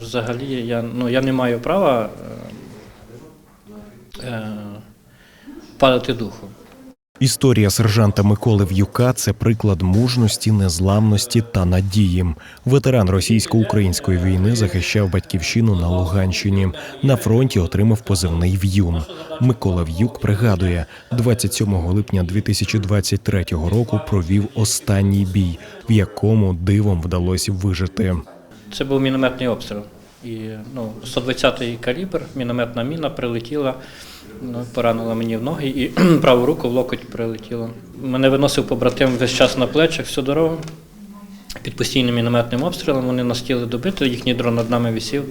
Взагалі я, ну, я не маю права е, е, падати духом. Історія сержанта Миколи В'юка це приклад мужності, незламності та надії. Ветеран російсько-української війни захищав батьківщину на Луганщині. На фронті отримав позивний В'юн. Микола В'юк пригадує, 27 липня 2023 року провів останній бій, в якому дивом вдалося вижити. Це був мінометний обстріл. І ну, 120-й калібр, мінометна міна прилетіла, ну, поранила мені в ноги і праву руку в локоть прилетіло. Мене виносив побратим весь час на плечах всю дорогу. Під постійним мінометним обстрілом вони нас хотіли добити, їхній дрон над нами висів.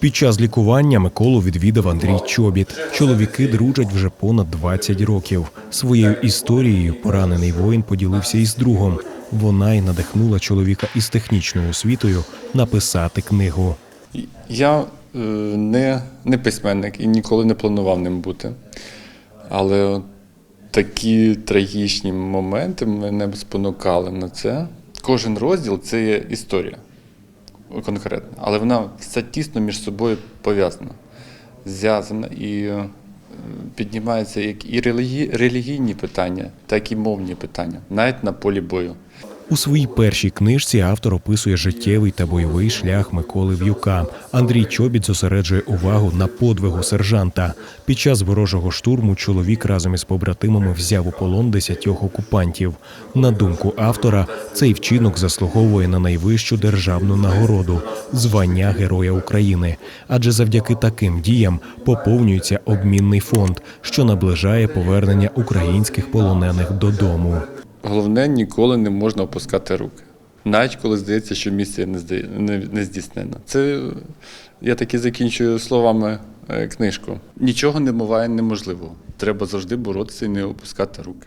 Під час лікування Миколу відвідав Андрій Чобіт. Чоловіки дружать вже понад 20 років. Своєю історією поранений воїн поділився із другом. Вона й надихнула чоловіка із технічною освітою написати книгу. Я е, не, не письменник і ніколи не планував ним бути. Але такі трагічні моменти мене спонукали на це. Кожен розділ це є історія конкретна, але вона все тісно між собою пов'язана, зв'язана і піднімаються як і релігійні питання, так і мовні питання, навіть на полі бою. У своїй першій книжці автор описує життєвий та бойовий шлях Миколи В'юка. Андрій Чобіт зосереджує увагу на подвигу сержанта. Під час ворожого штурму чоловік разом із побратимами взяв у полон десятьох окупантів. На думку автора, цей вчинок заслуговує на найвищу державну нагороду звання Героя України. Адже завдяки таким діям поповнюється обмінний фонд, що наближає повернення українських полонених додому. Головне, ніколи не можна опускати руки. Навіть коли здається, що місія не, здійснена. Це я таки закінчую словами е, книжку. Нічого не буває неможливого. Треба завжди боротися і не опускати руки.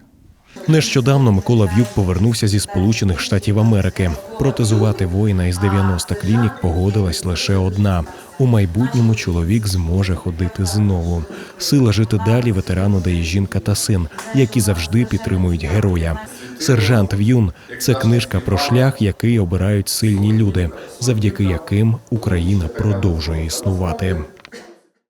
Нещодавно Микола В'юк повернувся зі Сполучених Штатів Америки. Протезувати воїна із 90 клінік погодилась лише одна. У майбутньому чоловік зможе ходити знову. Сила жити далі ветерану дає жінка та син, які завжди підтримують героя. Сержант В'юн це книжка про шлях, який обирають сильні люди, завдяки яким Україна продовжує існувати.